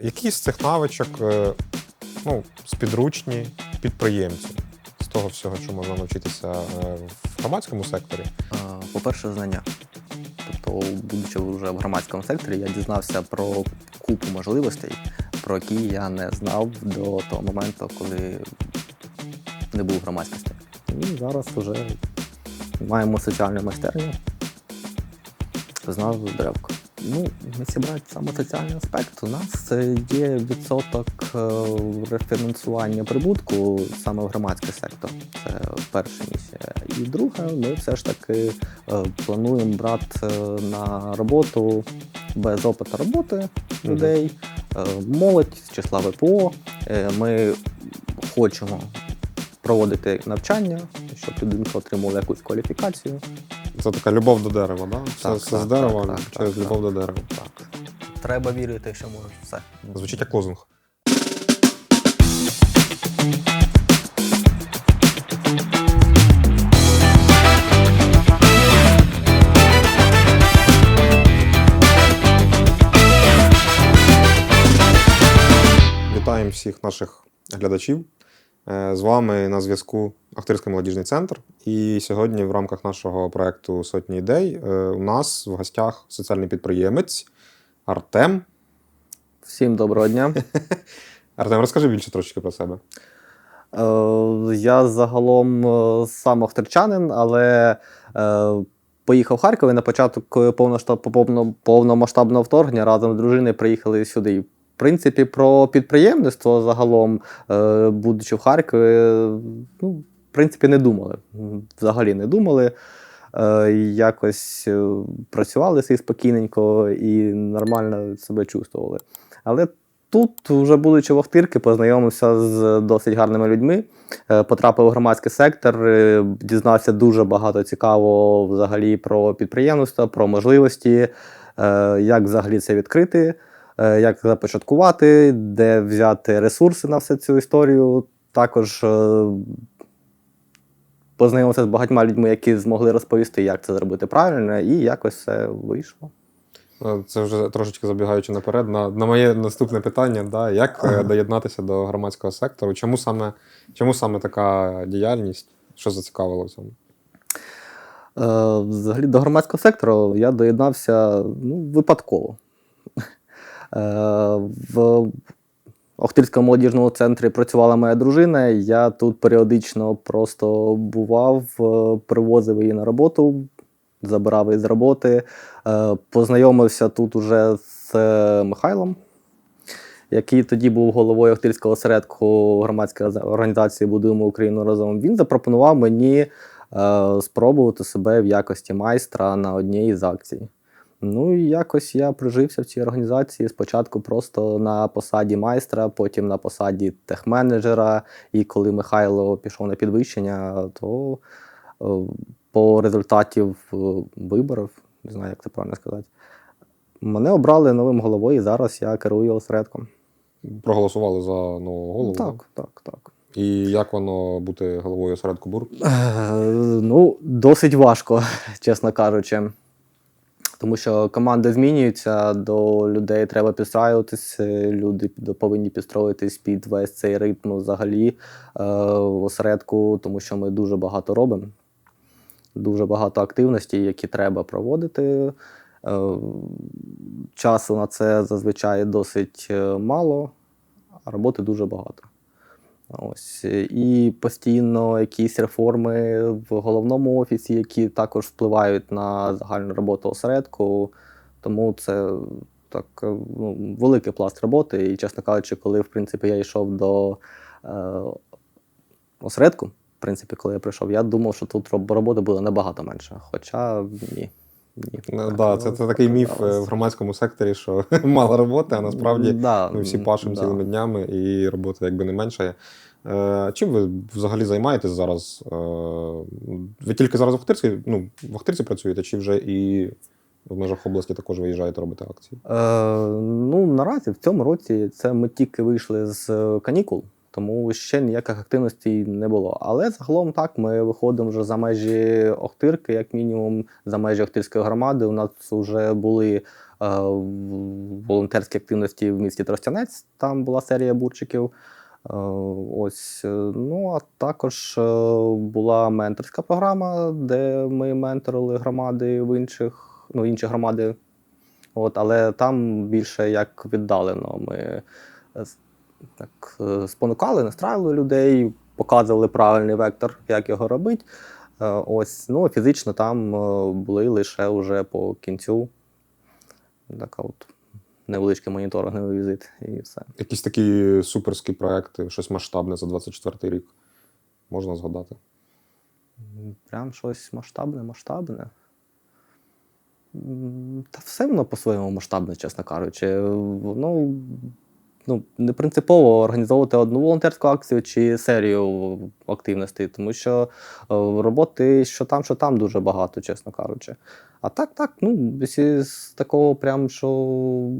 Які з цих навичок е, ну, спідручні підприємцю з того всього, що можна навчитися е, в громадському секторі? По-перше, знання. Тобто, будучи вже в громадському секторі, я дізнався про купу можливостей, про які я не знав до того моменту, коли не був в громадськості. І зараз вже маємо соціальну майстерню. Знав древко. Ну, якщо брати саме соціальний аспект, у нас є відсоток е, рефінансування прибутку саме в громадський сектор. Це перша місія. І друга, ми все ж таки е, плануємо брати е, на роботу без опиту роботи людей, молодь з числа ВПО. Ми хочемо проводити навчання, щоб людинка отримала якусь кваліфікацію. Це така любов до дерева, да? Все, Так, все так, з дерева так, так, через так, любов до дерева. Так. Треба вірити, що можеш все. Звучить як лозунг. Вітаємо всіх наших глядачів. Е, З вами на зв'язку Ахтирський молодіжний центр. І сьогодні, в рамках нашого проекту Сотні ідей, е, у нас в гостях соціальний підприємець Артем. Всім доброго дня. Артем, розкажи більше трошки про себе. Е, Я загалом сам охтерчанин, але поїхав в Харків і на початку повномасштабного вторгнення разом з дружиною приїхали сюди. Принципі, про підприємництво загалом, е, будучи в Харкові, е, ну, в принципі, не думали. Взагалі не думали. Е, Якось працювали собі спокійненько і нормально себе чувствували. Але Тут, вже будучи в Охтирки, познайомився з досить гарними людьми. Потрапив у громадський сектор, дізнався дуже багато цікавого взагалі про підприємництво, про можливості, як взагалі це відкрити, як започаткувати, де взяти ресурси на всю цю історію. Також е, познайомився з багатьма людьми, які змогли розповісти, як це зробити правильно, і якось все вийшло. Е, Це вже трошечки забігаючи наперед. На, на моє наступне питання: да, як е, доєднатися до громадського сектору? Чому саме, чому саме така діяльність? Що зацікавило в цьому? Е, Взагалі до громадського сектору я доєднався ну, випадково. Е, В Охтирському молодіжному центрі працювала моя дружина. Я тут періодично просто бував, е, привозив її на роботу, забирав її з роботи. Е, Познайомився тут уже з Михайлом, який тоді був головою Охтирського осередку громадської організації Будуємо Україну разом. Він запропонував мені спробувати себе в якості майстра на одній із акцій. Ну і якось я прижився в цій організації. Спочатку просто на посаді майстра, потім на посаді техменеджера. І коли Михайло пішов на підвищення, то е, по результатів е, виборів, не знаю, як це правильно сказати, мене обрали новим головою, і зараз я керую осередком. Проголосували за нового голову? Так, так, так. І як воно бути головою осередку БУР? Е, Ну, досить важко, чесно кажучи. Тому що команда змінюється, до людей треба підстраюватись, е, люди повинні підстроїтись під весь цей ритм взагалі е, в осередку, тому що ми дуже багато робимо. Дуже багато активностей, які треба проводити. Е, Часу на це зазвичай досить е, мало, а роботи дуже багато. Ось і постійно якісь реформи в головному офісі, які також впливають на загальну роботу осередку. Тому це так е, ну, великий пласт роботи. І, чесно кажучи, коли в принципі я йшов до е, осередку, в принципі, коли я прийшов, я думав, що тут роботи буде набагато менше. Хоча ні. ні Ну, Так, да, ну, це, це такий міф е, в громадському секторі, що мало роботи, а насправді да, ми всі пашемо да. цілими днями і роботи якби не менше. Е, чим ви взагалі займаєтесь зараз? Е, ви тільки зараз в Охтирці, ну, в Охтирці працюєте, чи вже і в межах області також виїжджаєте робити акції? Е, ну, наразі в цьому році це ми тільки вийшли з е, канікул, тому ще ніяких активностей не було. Але загалом так, ми виходимо вже за межі Охтирки, як мінімум, за межі Охтирської громади. У нас вже були волонтерські активності в місті Тростянець. Там була серія бурчиків. Е, Ось, е, ну а також е, була менторська програма, де ми менторили громади в інших, ну, інші громади. От, але там більше як віддалено. Ми так, спонукали, настраювали людей, показували правильний вектор, як його робити. Ось, ну, фізично там були лише вже по кінцю. Така от невеличкий моніторинговий візит і все. Якісь такі суперські проекти, щось масштабне за 24 рік. Можна згадати. Прям щось масштабне, масштабне. Та все воно по-своєму масштабне, чесно кажучи. Воно ну, не принципово організовувати одну волонтерську акцію чи серію активностей, тому що е, роботи що там, що там дуже багато, чесно кажучи. А так, так, ну, з такого прям, що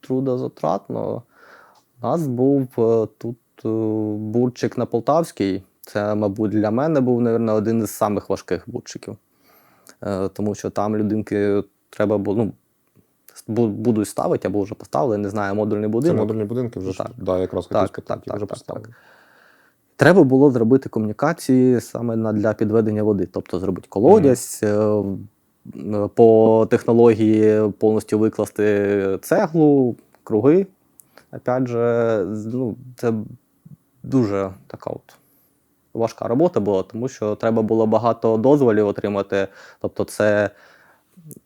трудозатратно, у нас був е, тут е, бурчик на Полтавській. Це, мабуть, для мене був, мабуть, один із самих важких бурчиків. Тому що там людинки треба було, ну, будуть ставити або вже поставили, не знаю, модульний Це модульні будинки вже Так. да, якраз Так, хотів спитати, так, вже так, поставили. Треба було зробити комунікації саме для підведення води, тобто зробити колодязь, м, по технології повністю викласти цеглу, круги. Опять же, ну, це дуже така от важка робота була, тому що треба було багато дозволів отримати. Тобто, це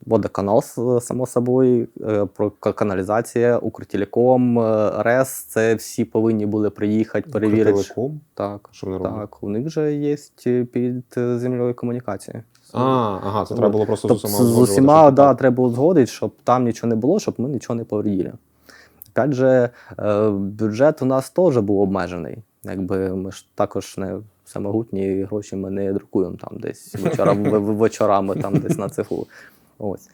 водоканал, само собою, е, про каналізація, Укртелеком, е, РЕС. Це всі повинні були приїхати, перевірити. Укртелеком? Так, Що вони роблять? так, у них же є під е, землею комунікації. А, ага, це треба було просто Тобто з з усіма усіма щоб да, так. треба узгодити, щоб там нічого не було, щоб ми нічого не повредили. Опять же, е, бюджет у нас теж був обмежений. Якби ми ж також не самогутні гроші ми не друкуємо там десь вечора, вечорами там десь на цеху. Ось.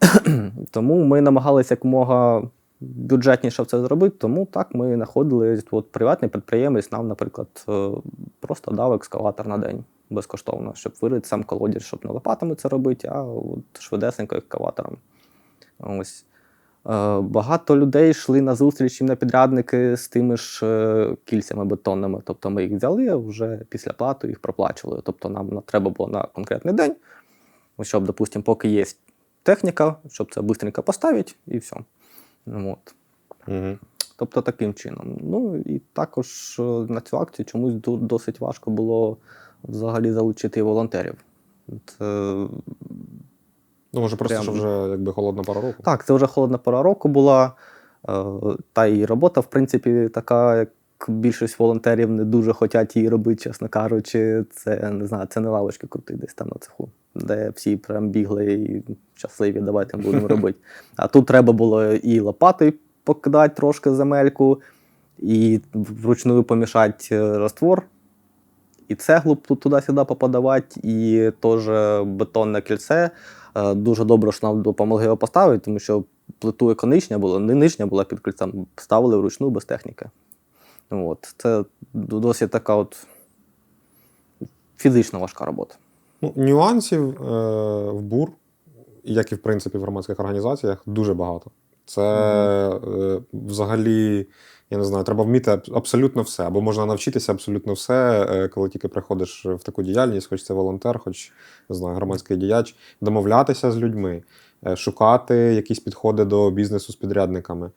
тому ми намагалися якомога бюджетніше це зробити, тому так ми знаходили от, приватний підприємець нам, наприклад, е, просто дав екскаватор на день безкоштовно, щоб вирити сам колодязь, щоб не лопатами це робити, а от швидесенько екскаватором. Ось. Е, Багато людей йшли на зустріч їм на підрядники з тими ж е, кільцями бетонними. Тобто ми їх взяли, вже після плати їх проплачували. Тобто нам треба було на конкретний день, щоб, допустимо, поки є техніка, щоб це швидко поставити і все. Ну, От. Мгм. Тобто таким чином. Ну і також е, на цю акцію чомусь досить важко було взагалі залучити волонтерів. От, е, Ну, може, просто Прям- що вже якби холодна пора року. так, це вже холодна пора року була. е, Та і робота, в принципі, така, як більшість волонтерів не дуже хочуть її робити, чесно кажучи. Це не знаю, це не лавочки крути десь там на цеху, де всі прям бігли і щасливі, давайте будемо робити. А тут треба було і лопати покидати трошки земельку, і вручну помішати е, раствор, і цеглу туди-сюди поподавати, і теж бетонне кільце. Е, Дуже добре, що нам допомогли його поставити, тому що плиту яка нижня була, не нижня була під кільцем, ставили вручну без техніки. От. Це досить така от фізично важка робота. Ну, нюансів е, в БУР, як і в принципі в громадських організаціях, дуже багато. Це е, взагалі, я не знаю, треба вміти абсолютно все. Або можна навчитися абсолютно все, е, коли тільки приходиш в таку діяльність, хоч це волонтер, хоч не знаю, громадський діяч, домовлятися з людьми, е, шукати якісь підходи до бізнесу з підрядниками,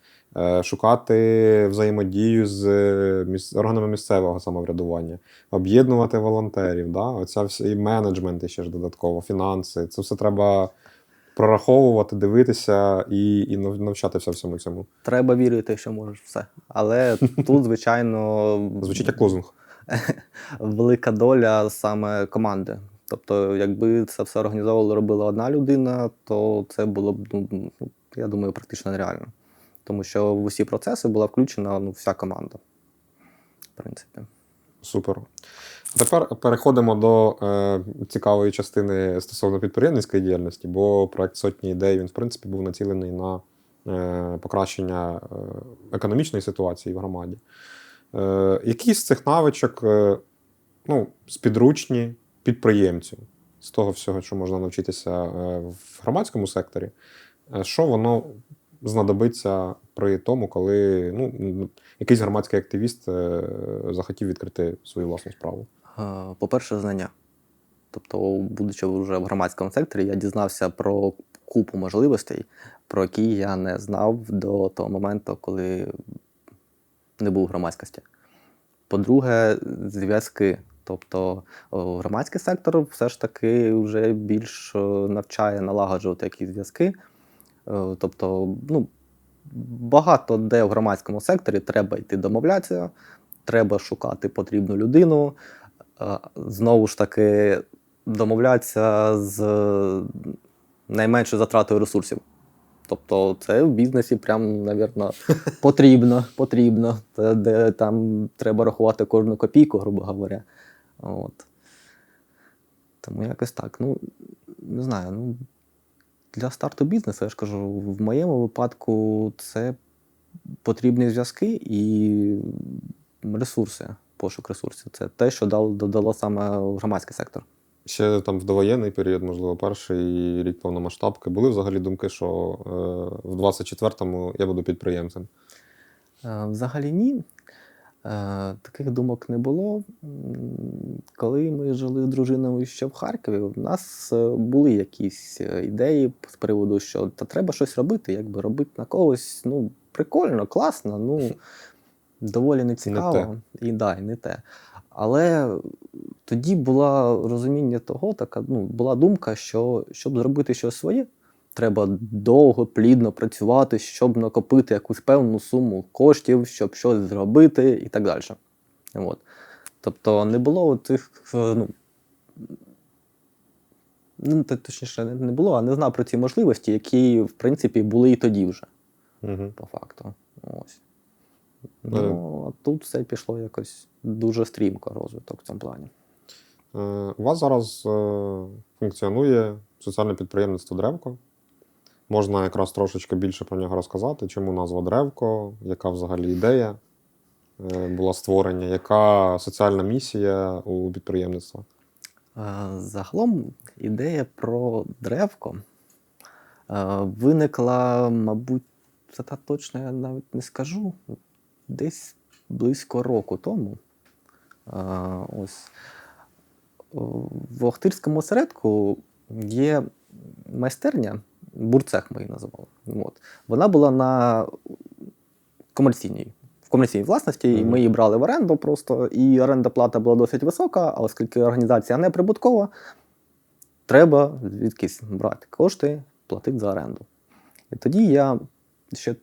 шукати взаємодію з е, міс- органами місцевого самоврядування, об'єднувати волонтерів. Да? Оця вся і менеджмент і ще ж додатково, фінанси. Це все треба прораховувати, дивитися і, і навчатися всьому цьому. Треба вірити, що можеш все. Але тут, звичайно, Звучить як лозунг. велика доля саме команди. Тобто, якби це все організовувала, робила одна людина, то це було б, ну, я думаю, практично нереально. Тому що в усі процеси була включена ну, вся команда. В принципі. Супер. Тепер переходимо до е, цікавої частини стосовно підприємницької діяльності, бо проект сотні ідей він, в принципі, був націлений на е, покращення е, економічної ситуації в громаді. Е, які з цих навичок е, ну, спідручні підприємцю, з того всього, що можна навчитися е, в громадському секторі, Е, Що воно знадобиться при тому, коли ну, якийсь громадський активіст е, захотів відкрити свою власну справу? Е, По-перше, знання. Тобто, будучи вже в громадському секторі, я дізнався про купу можливостей, про які я не знав до того моменту, коли не був в громадськості. По-друге, зв'язки. Тобто громадський сектор все ж таки вже більш навчає налагоджувати якісь зв'язки. Е, Тобто, ну, багато де в громадському секторі треба йти домовлятися, треба шукати потрібну людину. Е, Знову ж таки, домовлятися з найменшою затратою ресурсів. Тобто, це в бізнесі прям, навірно, потрібно. потрібно. Це де там треба рахувати кожну копійку, грубо говоря. От. Тому якось так. Ну, не знаю, ну, для старту бізнесу, я ж кажу, в моєму випадку це потрібні зв'язки і ресурси, пошук ресурсів. Це те, що дало, додало саме громадський сектор. Ще там в довоєнний період, можливо, перший рік повномасштабки, були взагалі думки, що е, в 24-му я буду підприємцем. Е, Взагалі ні. Е, Таких думок не було. Коли ми жили з дружиною ще в Харкові, у нас е, були якісь е, ідеї з приводу, що та треба щось робити, якби робити на когось. Ну, прикольно, класно, ну доволі не цікаво. І да, і не те. Але тоді було розуміння того, така ну, була думка, що щоб зробити щось своє, треба довго, плідно працювати, щоб накопити якусь певну суму коштів, щоб щось зробити і так далі. От. Тобто не було цих, ну, ну, точніше, не- було, а не знав про ці можливості, які, в принципі, були і тоді вже, Угу. по факту. Ось. Е. Ну, а тут все пішло якось дуже стрімко розвиток в цьому плані. Е, У вас зараз е, функціонує соціальне підприємництво Древко. Можна якраз трошечки більше про нього розказати, чому назва Древко, яка взагалі ідея е, була створення, яка соціальна місія у підприємництва? Е, Загалом ідея про древко е, виникла, мабуть, це та точно я навіть не скажу, десь близько року тому. Ось. В Охтирському осередку є майстерня, бурцех ми її називали. От. Вона була на комерційній, в комерційній власності, і ми її брали в оренду просто, і оренда плата була досить висока, а оскільки організація не прибуткова, треба звідкись брати кошти, платити за оренду. І тоді я ще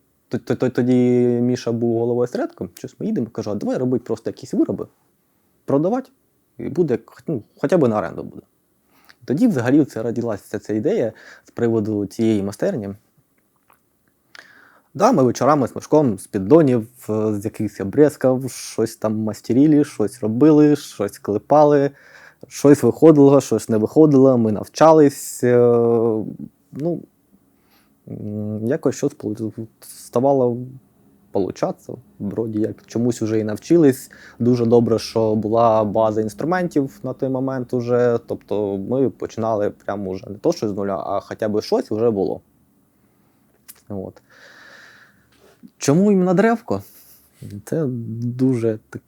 тоді Міша був головою осередку, щось ми їдемо, кажу, а давай робити просто якісь вироби, продавати, і буде ну, хоча б на оренду буде. Тоді взагалі це родилася ця ідея з приводу цієї майстерні. Да, ми вечорами з мешком з піддонів, е, з якихось обрезків, щось там мастерили, щось робили, щось клепали, щось виходило, щось не виходило, ми навчались. е, Ну, якось щось ставало получатися. Вроді як чомусь вже і навчились. Дуже добре, що була база інструментів на той момент уже. Тобто ми починали прямо вже не то, що з нуля, а хоча б щось вже було. От. Чому іменно древко? Це дуже так,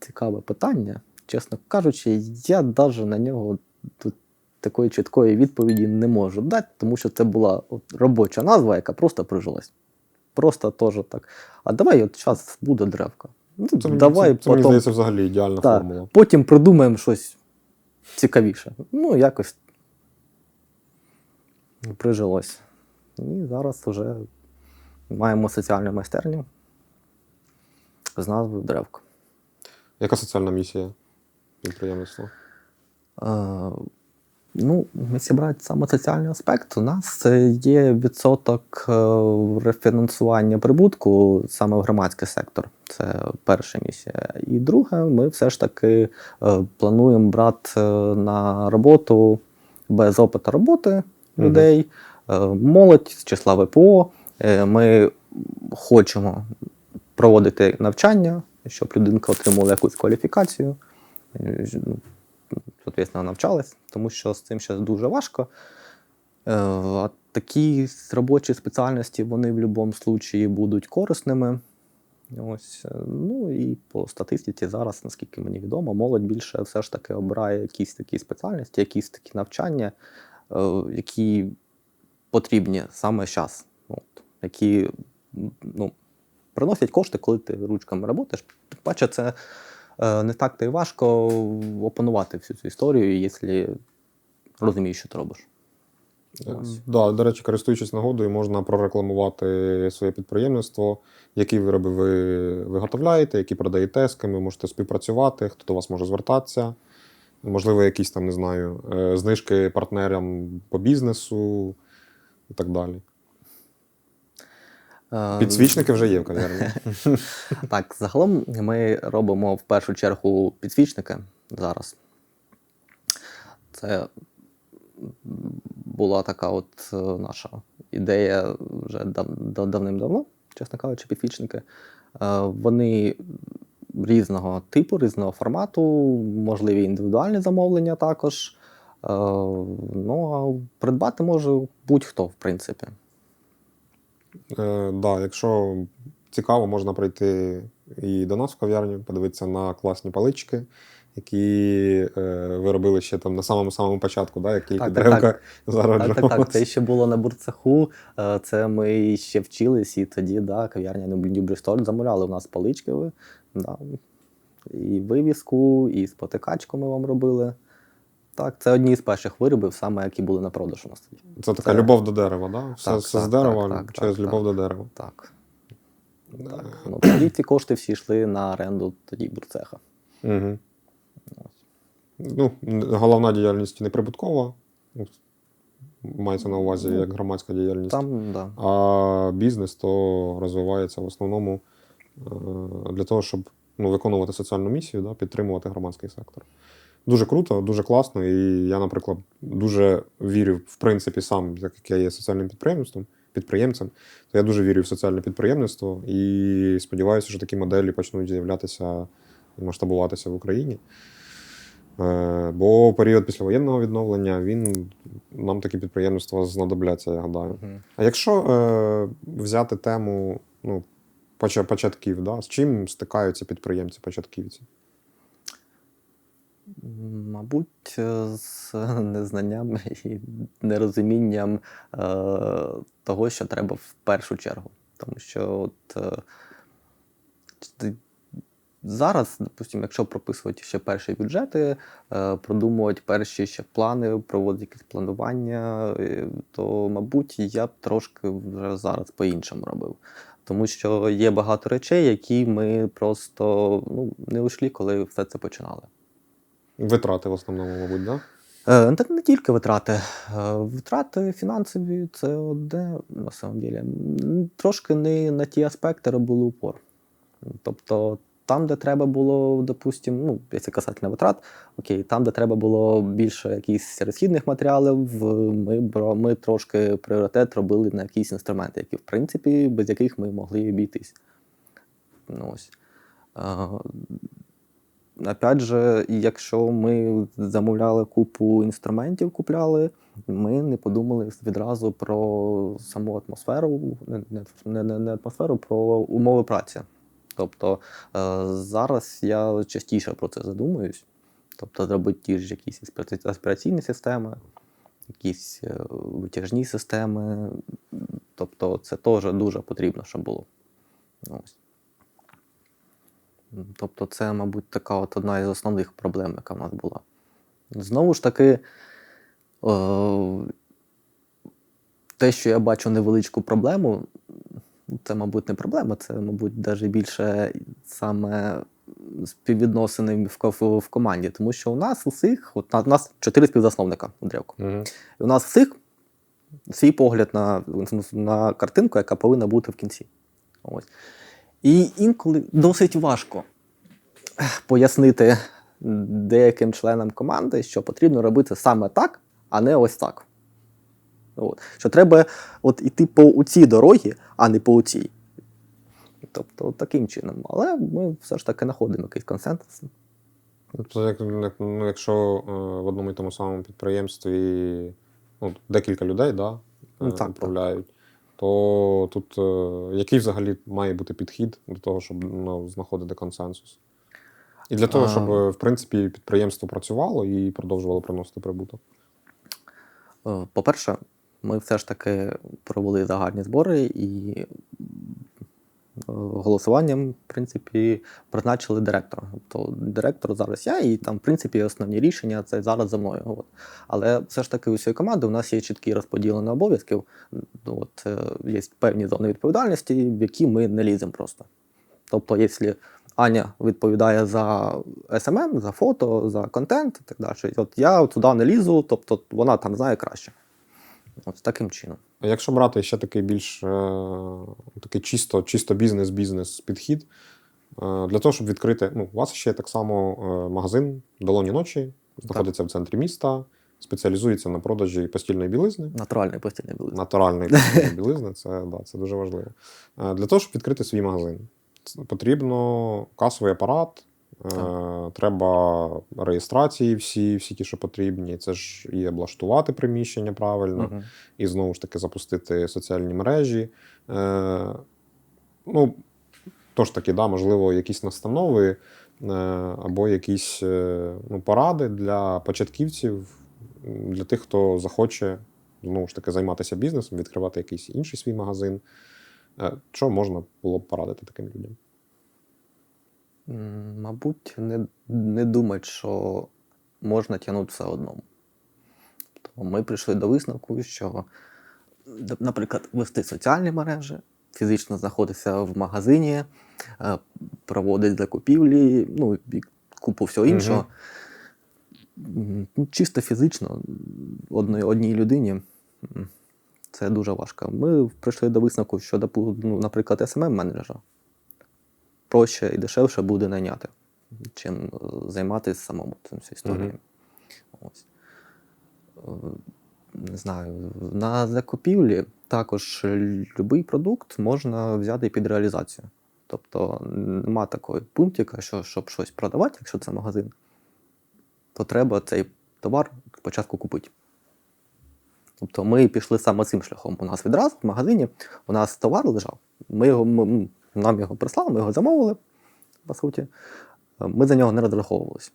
цікаве питання. Чесно кажучи, я навіть на нього тут такої чіткої відповіді не можу дати, тому що це була робоча назва, яка просто прижилась. Просто теж так. А давай от зараз буде древко. Ну, Це, давай це, це мені потім, здається взагалі ідеальна Так. формула. потім придумаємо щось цікавіше. Ну, якось прижилось. І зараз вже маємо соціальну майстерню з назвою Древко. Яка соціальна місія підприємництва? Ну, якщо брати саме соціальний аспект, у нас є відсоток е, рефінансування прибутку саме в громадський сектор. Це перша місія. І друге, ми все ж таки е, плануємо брати е, на роботу без опиту роботи людей, е, молодь з числа ВПО. Ми хочемо проводити навчання, щоб людинка отримала якусь кваліфікацію. Соответственно, навчалась, тому що з цим ще дуже важко. Е, А такі робочі спеціальності вони в будь-якому випадку будуть корисними. Ось, е, ну і по статистиці зараз, наскільки мені відомо, молодь більше все ж таки обирає якісь такі спеціальності, якісь такі навчання, е, які потрібні саме зараз, от, які ну, приносять кошти, коли ти ручками працюєш. Тим паче, це не так то й важко опанувати всю цю історію, якщо розумієш, що ти робиш. Да, до речі, користуючись нагодою, можна прорекламувати своє підприємництво, які вироби ви виготовляєте, які продаєте, з ким ви можете співпрацювати, хто до вас може звертатися. Можливо, якісь там, не знаю, е, знижки партнерам по бізнесу і так далі. Підсвічники вже є в кав'ярні. Так, загалом ми робимо в першу чергу підсвічники зараз. Це була така от е, наша ідея вже дав- дав- давним-давно, чесно кажучи, підсвічники. Е, Вони різного типу, різного формату, можливі індивідуальні замовлення також. Е, Ну, а придбати може будь-хто, в принципі. Е, да, якщо цікаво, можна прийти і до нас в кав'ярню, подивитися на класні палички, які е, ви робили ще там на самому самому початку, да, як тільки Так, так, древка Так, так, так. Це ще було на бурцеху. е, Це ми ще вчились, і тоді да, кав'ярня Bristol замовляли у нас палички. Да. І вивіску, і спотикачку ми вам робили. Так, це одні з перших виробів, саме які були на продаж у нас тоді. Це така Це- любов до дерева, да? Все, Так, все з дерева так, так, через так, любов так. до дерева. Так. так. Ну, тоді ці кошти всі йшли на оренду тоді бурцеха. Угу. Ну, головна діяльність неприбуткова. ну, Мається на увазі Ну, як громадська діяльність. Там, да. А бізнес то розвивається в основному е, для того, щоб ну, виконувати соціальну місію, да, підтримувати громадський сектор. Дуже круто, дуже класно. І я, наприклад, дуже вірю, в принципі, сам, так як я є соціальним підприємством, підприємцем, то я дуже вірю в соціальне підприємництво і сподіваюся, що такі моделі почнуть з'являтися і масштабуватися в Україні. Е, Бо період післявоєнного відновлення він нам такі підприємництва знадобляться, я гадаю. Мгм. А якщо е, взяти тему ну, початків, да, з чим стикаються підприємці-початківці? Мабуть, е, з незнанням і нерозумінням е, того, що треба в першу чергу. Тому що от, е, зараз, допустимо, якщо прописувати ще перші бюджети, продумувати перші ще плани, проводити якісь планування, то, мабуть, я б трошки вже зараз по-іншому робив. Тому що є багато речей, які ми просто ну, не йшли, коли все це починали. Витрати в основному, мабуть, да? Е, не тільки витрати. Е, Витрати фінансові це одне на самом деле. Трошки не на ті аспекти робили упор. Тобто, там, де треба було, допустимо, ну, якщо касательно витрат, окей, там, де треба було більше якихось розхідних матеріалів, ми, ми трошки пріоритет робили на якісь інструменти, які, в принципі, без яких ми могли обійтись. Ну, ось. Опять же, якщо ми замовляли купу інструментів, купляли, ми не подумали відразу про саму атмосферу, не, не, не, не атмосферу, про умови праці. Тобто е, зараз я частіше про це задумуюсь. Тобто зробити ті ж якісь аспіраційні системи, якісь е, витяжні системи. Тобто це теж дуже потрібно, щоб було. Ось. Тобто, це, мабуть, така от одна із основних проблем, яка в нас була. Знову ж таки, е, те, що я бачу невеличку проблему, це, мабуть, не проблема, це, мабуть, навіть більше саме співвідносини в, в команді. Тому що у нас усіх, от у нас чотири співзасновника у древку. Угу. І у нас всіх свій погляд на, на картинку, яка повинна бути в кінці. Ось. І інколи досить важко пояснити деяким членам команди, що потрібно робити саме так, а не ось так. От. Що треба от іти по цій дорогі, а не по цій. Тобто, таким чином. Але ми все ж таки знаходимо якийсь консенсус. Тобто, як, як- ну, якщо е, в одному і тому самому підприємстві ну, декілька людей, да, Ну, е, так, так. управляють. То тут е, який взагалі має бути підхід до того, щоб ну, знаходити консенсус? І для того, щоб, е, в принципі, підприємство працювало і продовжувало приносити прибуток. Е, По-перше, ми все ж таки провели загальні збори і голосуванням, в принципі, призначили директора. Тобто директор зараз я, і там, в принципі, основні рішення це зараз за мною. От. Але все ж таки у всієї команди у нас є чіткі розподілені обов'язків. Ну, От, е, є певні зони відповідальності, в які ми не ліземо просто. Тобто, якщо Аня відповідає за SMM, за фото, за контент і так далі. От я туди не лізу, тобто вона там знає краще. От таким чином. А Якщо брати ще такий більш е, такий чисто, чисто бізнес-бізнес підхід, е, для того, щоб відкрити, ну, у вас ще так само е, магазин долоні ночі, знаходиться в центрі міста, спеціалізується на продажі постільної білизни. Натуральний постійний білизни. Натуральної постільної білизни, це, да, це дуже важливо. Для того, щоб відкрити свій магазин, потрібно касовий апарат, Так. треба реєстрації всі, всі ті, що потрібні. Це ж і облаштувати приміщення правильно Мгм. і знову ж таки запустити соціальні мережі. Е, ну, тож таки, да, можливо, якісь настанови е, або якісь е, ну, поради для початківців, для тих, хто захоче знову ж таки займатися бізнесом, відкривати якийсь інший свій магазин. Е, що можна було б порадити таким людям? Мабуть, не, не думати, що можна тягнути все одному. Тобто ми прийшли до висновку, що, наприклад, вести соціальні мережі, фізично знаходитися в магазині, е, проводити закупівлі, ну і купу всього іншого. Ну, Чисто фізично одній, одній людині це дуже важко. Ми прийшли до висновку, що, ну, наприклад, SMM-менеджера проще і дешевше буде найняти, чим е, займатися самому цим історією. Ось. Е, Не знаю, на закупівлі також будь-який продукт можна взяти під реалізацію. Тобто нема такої пунктика, що щоб щось продавати, якщо це магазин, то треба цей товар спочатку купити. Тобто ми пішли саме цим шляхом. У нас відразу в магазині у нас товар лежав. Ми його, ми, нам його прислали, ми його замовили, по суті. Е, Ми за нього не розраховувалися.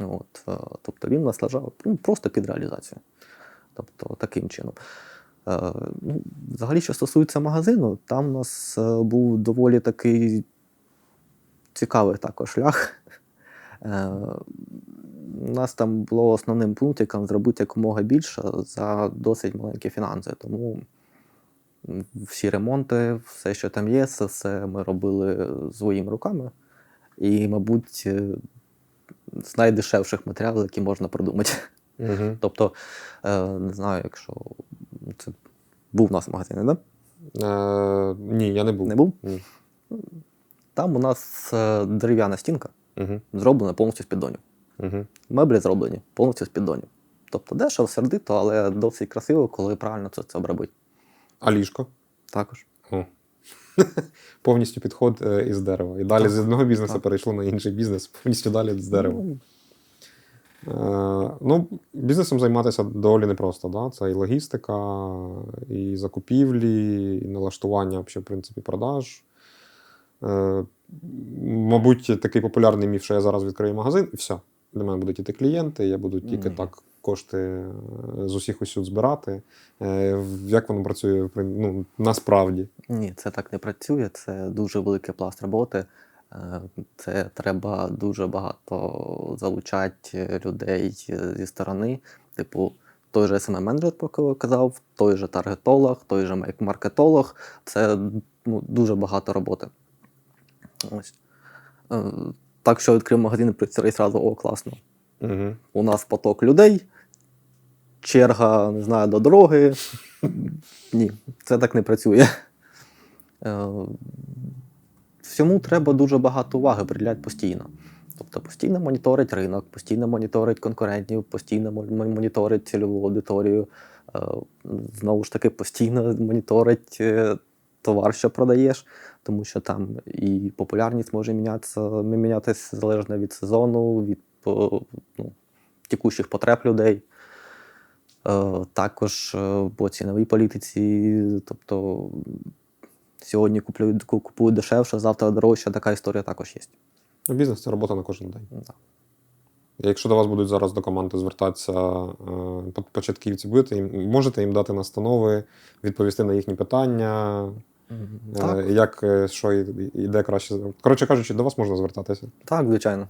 От, е, тобто він нас лежав ну, просто під реалізацію. Тобто таким чином. Е, ну, взагалі, що стосується магазину, там у нас був доволі такий цікавий також шлях. У нас там було основним пунктиком зробити якомога більше за досить маленькі фінанси. Тому всі ремонти, все, що там є, це все ми робили своїми руками. І, мабуть, е, з найдешевших матеріалів, які можна придумати. Угу. Тобто, е, не знаю, якщо це був у нас магазин, да? Е, ні, я не був. Не був? Ні. Там у нас е, дерев'яна стінка Угу. зроблена повністю з піддонів. Угу. Меблі зроблені повністю з піддонів. Тобто дешево, сердито, але досить красиво, коли правильно це, це обробити. А ліжко? Також. О. Повністю підход е, із дерева. І далі Так. з одного бізнесу Так. перейшло на інший бізнес, повністю далі з дерева. Ну, Е, ну, бізнесом займатися доволі непросто. Да? Це і логістика, і закупівлі, і налаштування взагалі, в принципі, продаж. Е, мабуть, такий популярний міф, що я зараз відкрию магазин, і все. До мене будуть іти клієнти, я буду тільки Мгм. так кошти е, з усіх усюд збирати. Е, як воно працює ну, насправді? Ні, це так не працює. Це дуже великий пласт роботи. Е, Це треба дуже багато залучати людей зі сторони. Типу, той же smm менеджер кого казав, той же таргетолог, той же маркетолог. Це ну, дуже багато роботи. Ось. Так що відкрив магазин і працює зразу, о, класно. Угу. У нас поток людей, черга, не знаю, до дороги. Ні, це так не працює. Е, Всьому треба дуже багато уваги приділяти постійно. Тобто постійно моніторить ринок, постійно моніторить конкурентів, постійно моніторить цільову аудиторію. Е, Знову ж таки, постійно моніторить е, товар, що продаєш, тому що там і популярність може мінятися, мінятися залежно від сезону, від ну, текущих потреб людей. Е, Також е, по ціновій політиці, тобто сьогодні куплю- ку- купують дешевше, завтра дорожче, така історія також є. Ну, Бізнес це робота на кожен день. Да. Якщо до вас будуть зараз до команди звертатися е, початківці, будете їм можете їм дати настанови, відповісти на їхні питання, е, Так, як е, що і краще. Коротше кажучи, до вас можна звертатися. так, звичайно.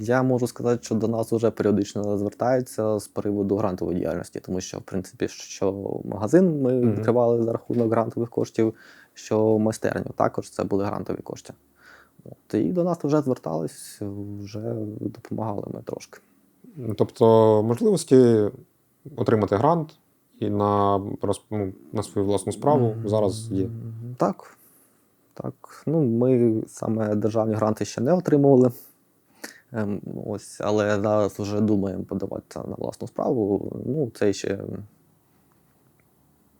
Я можу сказати, що до нас вже періодично звертаються з приводу грантової діяльності, тому що, в принципі, що магазин ми відкривали за рахунок грантових коштів, що майстерню також це були грантові кошти. От, і до нас вже звертались, вже допомагали ми трошки. Тобто можливості отримати грант і на, ну, на свою власну справу зараз є. Так. Так. Ну, ми саме державні гранти ще не отримували. Ем, ось, але зараз вже думаємо подаватися на власну справу. Ну, це ще.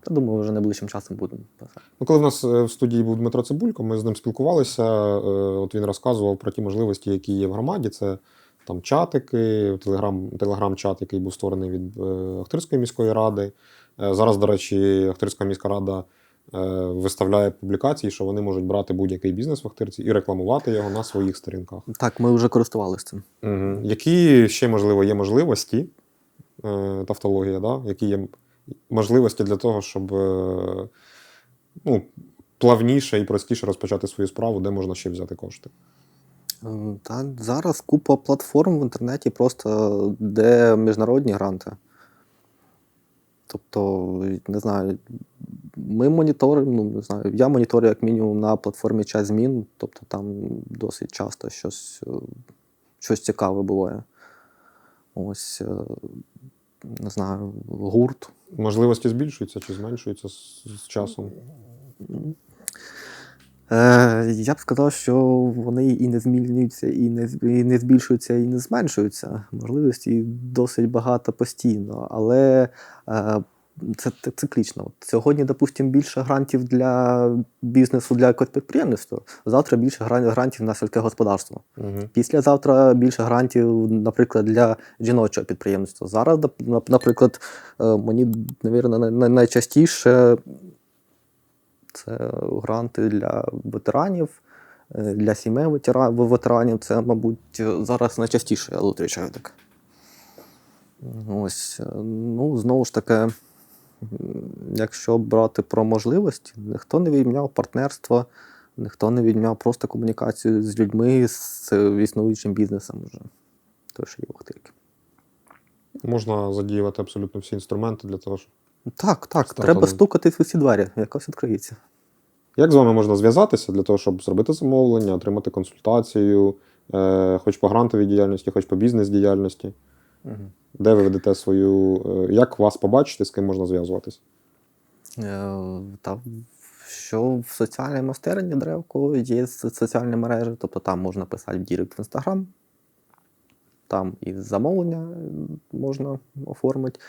Я думаю, вже найближчим часом будемо писати. Ну, коли в нас е, в студії був Дмитро Цибулько, ми з ним спілкувалися. е, От він розказував про ті можливості, які є в громаді. Це там чатики, телеграм, телеграм-чат, який був створений від е, Охтирської міської ради. Е, Зараз, до речі, Охтирська міська рада е, виставляє публікації, що вони можуть брати будь-який бізнес в Охтирці і рекламувати його на своїх сторінках. Так, ми вже користувалися цим. Угу. Які ще можливо є можливості, е, тавтологія, да? які є можливості для того, щоб е, ну, плавніше і простіше розпочати свою справу, де можна ще взяти кошти? Та зараз купа платформ в інтернеті, просто де міжнародні гранти. Тобто, не знаю, ми моніторимо, ну не знаю, я моніторю як мінімум на платформі час змін, тобто там досить часто щось, е, щось цікаве буває. Ось, е, не знаю, гурт. Можливості збільшуються чи зменшуються з, з часом? Е, я б сказав, що вони і не змінюються, і не, і не збільшуються, і не зменшуються. Можливості досить багато постійно, але е, це, це циклічно. От сьогодні, допустимо, більше грантів для бізнесу, для якогось підприємництва, завтра більше грантів на сільське господарство. Угу. Післязавтра більше грантів, наприклад, для жіночого підприємництва. Зараз, нап- нап- наприклад, е, мені, мабуть, найчастіше це гранти для ветеранів, е, для сімей ветеранів. Це, мабуть, зараз найчастіше я зустрічаю таке. Ось, е, ну, знову ж таки, якщо брати про можливості, ніхто не відміняв партнерство, ніхто не відміняв просто комунікацію з людьми, з існуючим бізнесом вже. Той, що є в Охтирці. Можна задіювати абсолютно всі інструменти для того, щоб. Так, так, Стартовий. треба стукати в усі двері, якось відкриється. Як з вами можна зв'язатися для того, щоб зробити замовлення, отримати консультацію, е, хоч по грантовій діяльності, хоч по бізнес-діяльності? Де ви ведете свою. е, Як вас побачити, з ким можна зв'язуватись? Е, Та що в соціальній майстерні древко є соціальні мережі, тобто там можна писати в Дірект в Інстаграм, там і замовлення можна оформити,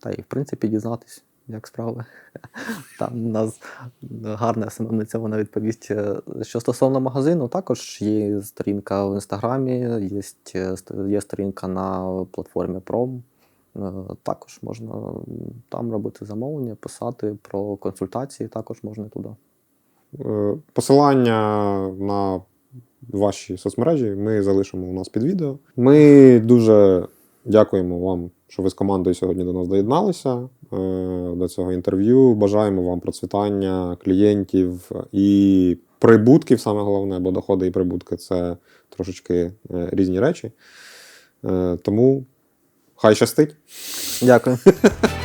та і в принципі дізнатись, як справи. Там у нас гарна самовниця, вона відповість. Е, Що стосовно магазину, також є сторінка в інстаграмі, є, є сторінка на платформі Пром. Е, Також можна там робити замовлення, писати про консультації, також можна туди. Е, Посилання на ваші соцмережі ми залишимо у нас під відео. Ми дуже дякуємо вам, що ви з командою сьогодні до нас доєдналися е, до цього інтерв'ю. Бажаємо вам процвітання клієнтів і прибутків, саме головне, бо доходи і прибутки це трошечки е, різні речі. Е, Тому хай щастить. Дякую.